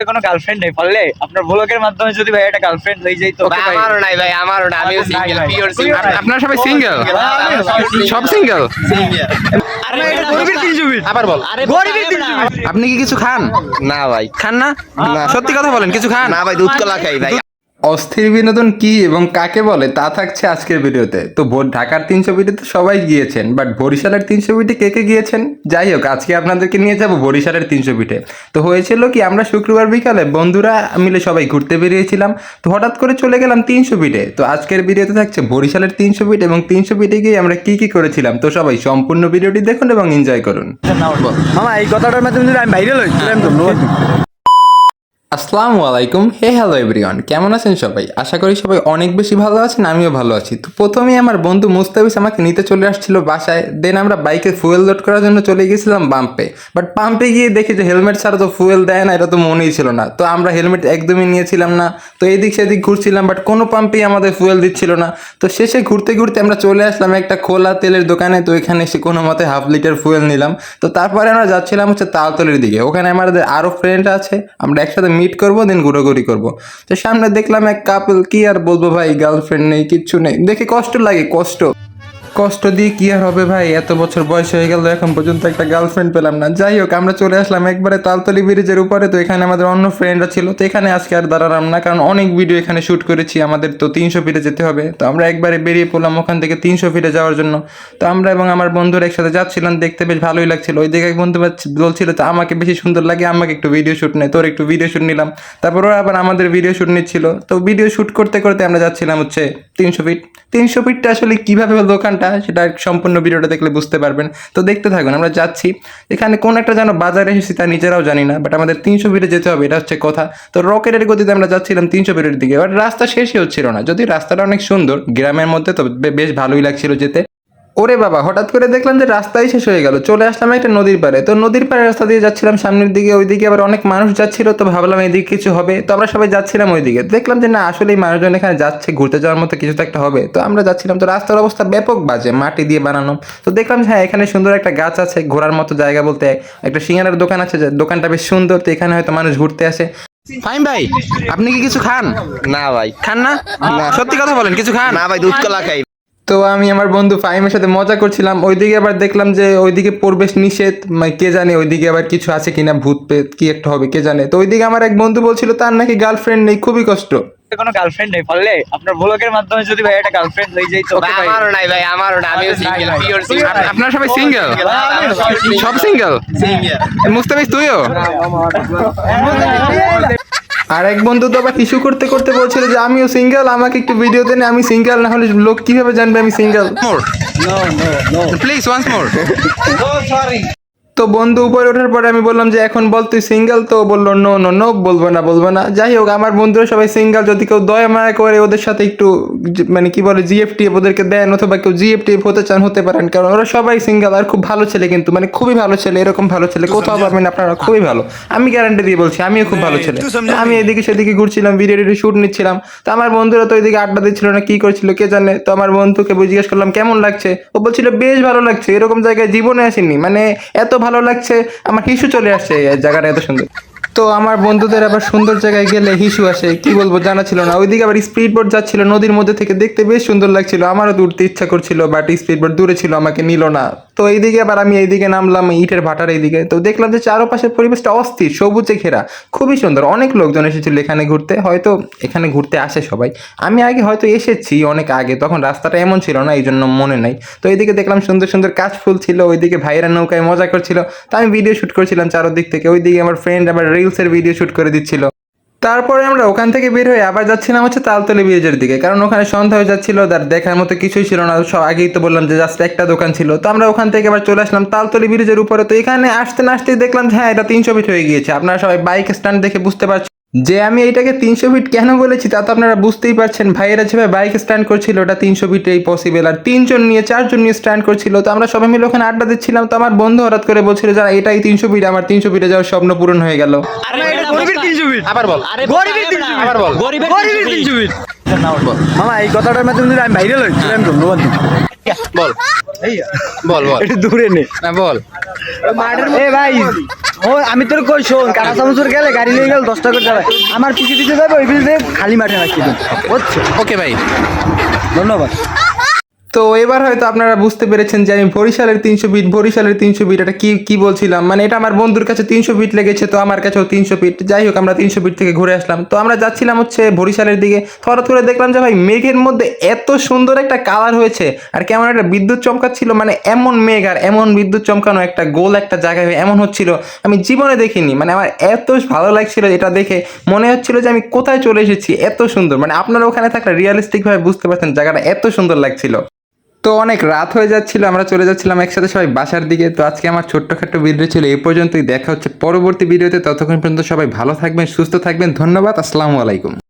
কোনো গার্লফ্রেন্ড নেই পারলে আপনার ব্লগের মাধ্যমে যদি ভাই একটা গার্লফ্রেন্ড হয়ে যাই তো আমারও নাই ভাই আমারও না আমিও সিঙ্গেল পিওর সিঙ্গেল আপনারা সবাই সিঙ্গেল হ্যাঁ, সব সিঙ্গেল আবার বল। আপনি কি কিছু খান? না ভাই। খান না? সত্যি কথা বলেন কিছু খান? না ভাই দুধ কলা খাই ভাই। অস্থির বিনোদন কি এবং কাকে বলে তা থাকছে আজকের ভিডিওতে। তো ভোর ঢাকার তিনশো বিটিতে সবাই গিয়েছেন বাট বরিশালের তিনশো বিটে কে কে গিয়েছেন? যাই হোক, আজকে আপনাদেরকে নিয়ে যাব বরিশালের তিনশো বিটে তো হয়েছিল কি, আমরা শুক্রবার বিকালে বন্ধুরা মিলে সবাই ঘুরতে বেরিয়েছিলাম, তো হঠাৎ করে চলে গেলাম তিনশো বিটে তো আজকের ভিডিওতে থাকছে বরিশালের তিনশো বিট এবং তিনশো বিটে গিয়ে আমরা কি কি করেছিলাম, তো সবাই সম্পূর্ণ ভিডিওটি দেখুন এবং এনজয় করুন। এই কথাটার মাধ্যমে আমি ভাইরাল তাহলে আমি ধন্যবাদ দিই। আসসালামু আলাইকুম। হে হ্যালো এভরিওয়ান, কেমন আছেন সবাই? আশা করি সবাই অনেক বেশি ভালো আছেন, আমিও ভালো আছি। তো প্রথমেই আমার বন্ধু মুস্তাফিজ আমাকে নিতে চলে আসছিল বাসায় দেন আমরা বাইকে ফুয়েল লোড করার জন্য চলে গেছিলাম পাম্পে বাট পাম্পে গিয়ে দেখি যে হেলমেট ছাড়া তো ফুয়েল দেয় না, এটা তো মনেই ছিল না। তো আমরা হেলমেট একদমই নিয়েছিলাম না। তো এদিক সেদিক ঘুরছিলাম বাট কোনো পাম্পেই আমাদের ফুয়েল দিচ্ছিল না। তো শেষে ঘুরতে ঘুরতে আমরা চলে আসলাম একটা খোলা তেলের দোকানে, তো এখানে এসে কোনো মতে হাফ লিটার ফুয়েল নিলাম। তো তারপরে আমরা যাচ্ছিলাম হচ্ছে তালতলির দিকে। ওখানে আমাদের আরও ফ্রেন্ড আছে, আমরা একসাথে মিট করব, দেন ঘোরাঘুরি করব। তো সামনে দেখলাম এক কাপল কি আর বলব ভাই গার্লফ্রেন্ড নেই, কিচ্ছু নেই। দেখে কষ্ট লাগে, কষ্ট। কষ্ট দিয়ে কি আর হবে ভাই? এত বছর বয়স হয়ে গেল, এখন পর্যন্ত একটা গার্লফ্রেন্ড পেলাম না। যাই হোক, আমরা চলে আসলাম একবারে তালতলি ব্রিজের উপরে। তো এখানে আমাদের অন্য ফ্রেন্ডরা ছিল, তো এখানে আজকে আর দাঁড়ালাম না, কারণ অনেক ভিডিও এখানে শ্যুট করেছি। আমাদের তো তিনশো ফিটে যেতে হবে। তো আমরা একবারে বেরিয়ে পড়লাম ওখান থেকে তিনশো ফিটে যাওয়ার জন্য। তো আমরা এবং আমার বন্ধুরা একসাথে যাচ্ছিলাম, দেখতে বেশ ভালোই লাগছিল। ওই দিকে এক বন্ধু বলছিল, তো আমাকে বেশি সুন্দর লাগে, আমাকে একটু ভিডিও শ্যুট নেই তোর একটু ভিডিও শ্যুট নিলাম। তারপর ওরা আবার আমাদের ভিডিও শ্যুট নিচ্ছিল। তো ভিডিও শ্যুট করতে করতে আমরা যাচ্ছিলাম হচ্ছে তিনশো ফিট তিনশো ফিটটা আসলে কীভাবে হলো দোকানটা সেটা সম্পূর্ণ ভিডিওটা দেখলে বুঝতে পারবেন। তো দেখতে থাকুন, আমরা যাচ্ছি। এখানে কোন একটা যেন বাজারে এসেছি, তা নিজেরাও জানি না বাট আমাদের তিনশো ভিড়ে যেতে হবে, এটা হচ্ছে কথা। তো রকেটের গতিতে আমরা যাচ্ছিলাম তিনশো ফিটের দিকে বাট রাস্তা শেষই হচ্ছিল না। যদি রাস্তাটা অনেক সুন্দর, গ্রামের মধ্যে তো বেশ ভালোই লাগছিল যেতে। ওরে বাবা হঠাৎ করে দেখলাম যে রাস্তাই শেষ হয়ে গেল। চলে আসলাম একটা নদীর পাড়ে। তো নদীর পাড়ে রাস্তা দিয়ে যাচ্ছিলাম সামনের দিকে ওইদিকে আবার অনেক মানুষ যাচ্ছিল তো ভাবলাম এদিকে কিছু হবে। তো আমরা সবাই যাচ্ছিলাম ওইদিকে। দেখলাম যে না আসলেই মানুষজন এখানে যাচ্ছে ঘুরতে যাওয়ার মতো কিছু তো একটা হবে। তো আমরা যাচ্ছিলাম। তো রাস্তার অবস্থা ব্যাপক বাজে মাটি দিয়ে বানানো। তো দেখলাম যে হ্যাঁ এখানে সুন্দর একটা গাছ আছে ঘোরার মতো জায়গা বলতে একটা সিঙ্গারের দোকান আছে যে দোকানটা বেশ সুন্দর। তো এখানে হয়তো মানুষ ঘুরতে আসে। ফাইন ভাই আপনি কি কিছু খান? না ভাই। খান না। সত্যি কথা বলেন কিছু খান? না ভাই দুধ কলা খাই। তো আমি আমার বন্ধু ফাহিমের সাথে মজা করছিলাম। ওইদিকে আবার দেখলাম যে ওইদিকে প্রবেশ নিষেধ মানে কে জানে ওইদিকে আবার কিছু আছে কিনা ভূত পেত কি একটা হবে কে জানে। তো ওইদিকে আমার এক বন্ধু বলছিল তার নাকি গার্লফ্রেন্ড নেই খুবই কষ্ট। কোনো গার্লফ্রেন্ড নেই পারলে আপনার ব্লগের মাধ্যমে যদি ভাই একটা গার্লফ্রেন্ড হয়ে যায় তো ভাই, আমারও নাই ভাই আমারও না আমিও সিঙ্গেল পিওর সিঙ্গেল আপনারা সবাই সিঙ্গেল হ্যাঁ, সব সিঙ্গেল মুস্তাফিজ তুইও? আর এক বন্ধু তো আবার ইস্যু করতে করতে বলছিল যে আমিও সিঙ্গেল আমাকে একটু ভিডিও দেন আমি সিঙ্গেল না হলে লোক কীভাবে জানবে আমি single? More please once more তো বন্ধু উপরে ওঠার পরে আমি বললাম যে এখন বল তুই সিঙ্গেল তো বলল নো নো নো বলব না বলব না। যাই হোক আমার বন্ধুরা সবাই সিঙ্গেল যদি কেউ দয়া মায়া করে ওদের সাথে একটু মানে কি বলে জিএফটি ওদেরকে দেন অথবা কেউ জিএফটি হতে চান হতে পারেন। কারণ ওরা সবাই সিঙ্গেল আর খুব ভালো ছেলে কিন্তু মানে খুবই ভালো ছেলে এরকম ভালো ছেলে। কোথাও পাবেন আপনারা খুবই ভালো। আমি গ্যারান্টি দিয়ে বলছি আমিও খুব ভালো ছেলে। আমি এদিকে সেদিকে ঘুরছিলাম ভিডিও টিডিও শ্যুট নিচ্ছিলাম। তো আমার বন্ধুরা তো এদিকে আড্ডা দিচ্ছিল না কি করছিল কে জানে? তো আমার বন্ধুকে জিজ্ঞেস করলাম কেমন লাগছে? ও বলছিল বেশ ভালো লাগছে। এরকম জায়গায় জীবনে আসেনি। মানে এত ভালো লাগছে, আমার হিসু চলে আসছে জায়গাটা এত সুন্দর। তো আমার বন্ধুদের আবার সুন্দর জায়গায় গেলে হিসু আসে, কি বলব জানা ছিল না। ওইদিকে আবার স্পিড বোট যাচ্ছিল, নদীর মধ্যে থেকে দেখতে বেশ সুন্দর লাগছিল, আমারও দূরতে ইচ্ছা করছিল বাট স্পিড বোট দূরে ছিল, আমাকে নিল না। তো এইদিকে আবার আমি এইদিকে নামলাম, ইটের ভাটার এইদিকে। তো দেখলাম যে চারপাশের পরিবেশটা অস্থির, সবুজে ঘেরা, খুবই সুন্দর। অনেক লোকজন এসেছিল এখানে ঘুরতে, হয়তো এখানে ঘুরতে আসে সবাই। আমি আগে হয়তো এসেছি অনেক আগে, তখন রাস্তাটা এমন ছিল না এই জন্য মনে নাই। তো এইদিকে দেখলাম সুন্দর সুন্দর কাশ ফুল ছিল, ওইদিকে ভাইয়েরা নৌকায় মজা করছিল। তো আমি ভিডিও শ্যুট করছিলাম চারোদিক থেকে, ওইদিকে আমার ফ্রেন্ড আবার রিলসের ভিডিও শ্যুট করে দিচ্ছিল। তারপরে আমরা ওখান থেকে বের হয়ে আবার যাচ্ছিলাম হচ্ছে তালতলি ব্রিজের দিকে। কারণ ওখানে সন্ধ্যা হয়ে যাচ্ছিল, তার দেখার মতো কিছুই ছিল না। সব আগেই তো বললাম যে জাস্ট একটা দোকান ছিল। তো আমরা ওখান থেকে আবার চলে আসলাম তালতলি ব্রিজের উপরে। তো এখানে আসতে না আসতেই দেখলাম যে হ্যাঁ এটা তিনশো ফিট হয়ে গিয়েছে। আপনারা সবাই বাইক স্ট্যান্ড দেখে বুঝতে পারছেন যে আমি এটাকে তিনশো ফিট কেন বলেছি তা তো আপনারা বুঝতেই পারছেন। ভাইয়েরা যেভাবে বাইক স্ট্যান্ড করছিল, ওটা তিনশো ফিটেই পসিবল আর তিনজন নিয়ে, চারজন নিয়ে স্ট্যান্ড করছিল। তো আমরা সবাই মিলে ওখানে আড্ডা দিচ্ছিলাম। তো আমার বন্ধু হঠাৎ করে বলছিল, যারা এটাই তিনশো ফিট আমার তিনশো ফিটে যাওয়ার স্বপ্ন পূরণ হয়ে গেল। গরিবের তিন জমি আবার বল। গরিবের তিন জমি আবার বল। গরিবের তিন জমি মামা এই কথাটার মাধ্যমে যদি আমি ভাইরাল হই তাহলে আমি ধন্যবাদ দিই বল। বল বল। একটু দূরে নে। না বল। এ ভাই ও আমি তোর কই শোন কারা চামচুর গেলে গাড়ি নিয়ে গেল দশটা করে যাবে। আমার পিছিয়ে পিছিয়ে যাবে ওই পিছিয়ে খালি মাঠে রাখি। বুঝছ? ওকে ভাই। ধন্যবাদ। তো এবার হয়তো আপনারা বুঝতে পেরেছেন যে আমি বরিশালের তিনশো ফিট বরিশালের তিনশো ফিট এটা কি কি বলছিলাম? মানে এটা আমার বন্ধুর কাছে তিনশো ফিট লেগেছে, তো আমার কাছেও তিনশো ফিট যাই হোক, আমরা তিনশো ফিট থেকে ঘুরে আসলাম। তো আমরা যাচ্ছিলাম হচ্ছে বরিশালের দিকে। হঠাৎ করে দেখলাম যে ভাই, মেঘের মধ্যে এত সুন্দর একটা কালার হয়েছে। আর কেমন একটা বিদ্যুৎ চমকাচ্ছিল মানে এমন মেঘ আর এমন বিদ্যুৎ চমকানো একটা গোল একটা জায়গায় এমন হচ্ছিল, আমি জীবনে দেখিনি। মানে আমার এত ভালো লাগছিল এটা দেখে, মনে হচ্ছিল যে আমি কোথায় চলে এসেছি, এত সুন্দর। মানে আপনারা ওখানে থাকলে রিয়েলিস্টিকভাবে বুঝতে পারছেন জায়গাটা এত সুন্দর লাগছিল। তো অনেক রাত হয়ে যাচ্ছিল, আমরা চলে যাচ্ছিলাম একসাথে সবাই বাসার দিকে। তো আজকে আমার ছোট্টখাট্ট ভিডিও ছিল, এই পর্যন্তই। দেখা হচ্ছে পরবর্তী ভিডিওতে। ততক্ষণ পর্যন্ত সবাই ভালো থাকবেন, সুস্থ থাকবেন। ধন্যবাদ, আসসালামু আলাইকুম।